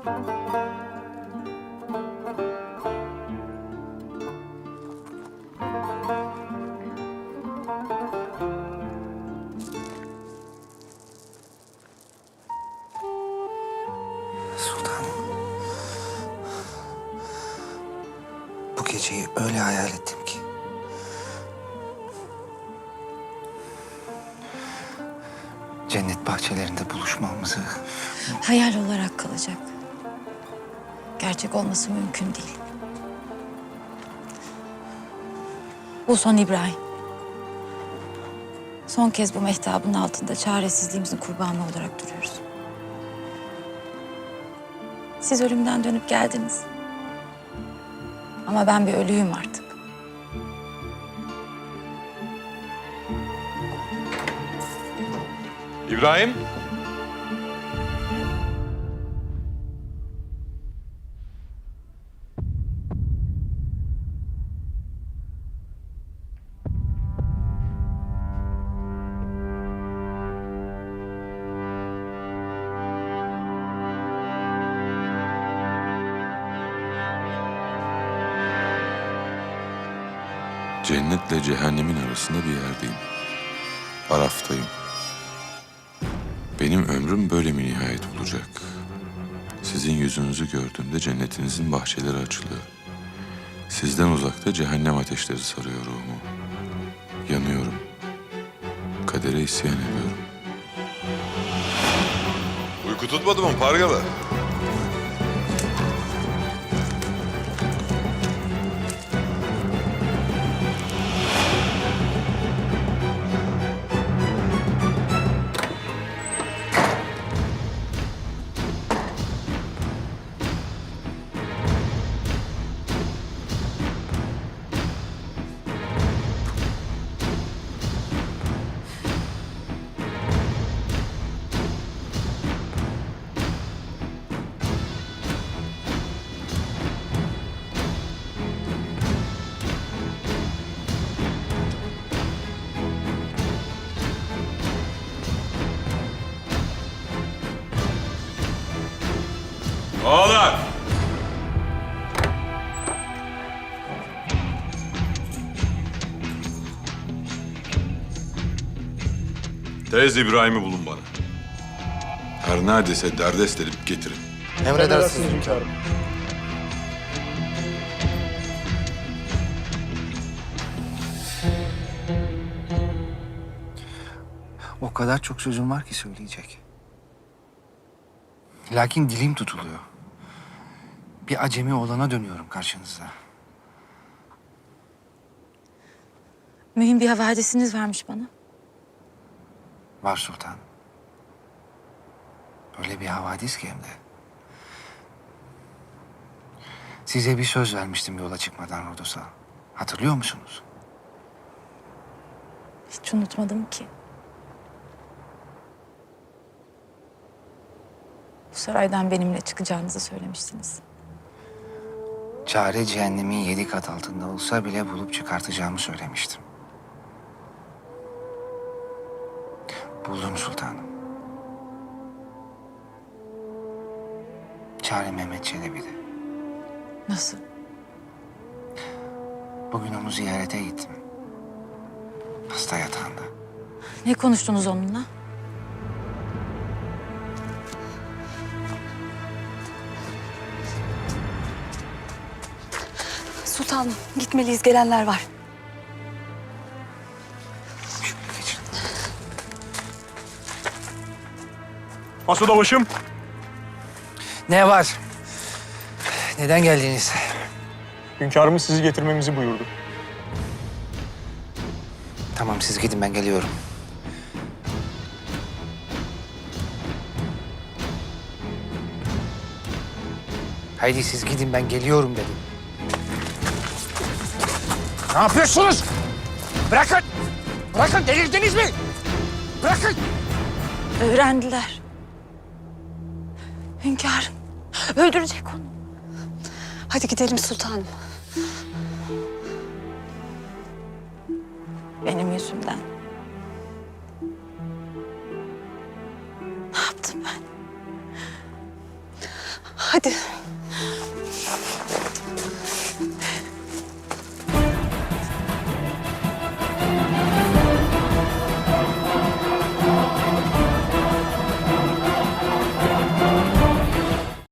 Sultanım. Bu geceyi öyle hayal ettim ki. Cennet bahçelerinde buluşmamızı Hayal olarak kalacak. Gerçek olması mümkün değil. Bu son İbrahim. Son kez bu mehtabın altında çaresizliğimizin kurbanı olarak duruyoruz. Siz ölümden dönüp geldiniz. Ama ben bir ölüyüm artık. İbrahim. Cennetle cehennemin arasında bir yerdeyim. Araftayım. Benim ömrüm böyle mi nihayet bulacak? Sizin yüzünüzü gördüğümde cennetinizin bahçeleri açılıyor. Sizden uzakta cehennem ateşleri sarıyor ruhumu. Yanıyorum. Kadere isyan ediyorum. Uyku tutmadı mı Pargalı? Ağlar! Tez İbrahim'i bulun bana. Her neredeyse derdest edip getirin. Emredersiniz hünkârım. o kadar çok sözüm var ki söyleyecek. Lakin dilim tutuluyor. Bir acemi olana dönüyorum karşınızda. Mühim bir havadisiniz varmış bana. Var sultan. Öyle bir havadis ki hem de. Size bir söz vermiştim yola çıkmadan Rodos'a. Hatırlıyor musunuz? Hiç unutmadım ki. Bu saraydan benimle çıkacağınızı söylemiştiniz. Çare cehennemin yedi kat altında olsa bile bulup çıkartacağımı söylemiştim. Buldum sultanım. Çare Mehmet Çelebi'de. Nasıl? Bugün onu ziyarete gittim. Hasta yatağında. Ne konuştunuz onunla? Sultanım gitmeliyiz gelenler var. Masuda başım. Ne var? Neden geldiniz? Hünkârımız sizi getirmemizi buyurdu. Tamam siz gidin ben geliyorum. Haydi siz gidin ben geliyorum dedim. Ne yapıyorsunuz? Bırakın! Bırakın delirdiniz mi? Bırakın! Öğrendiler. Hünkârım. Öldürecek onu. Hadi gidelim sultanım. Benim yüzümden. Ne yaptım ben? Hadi.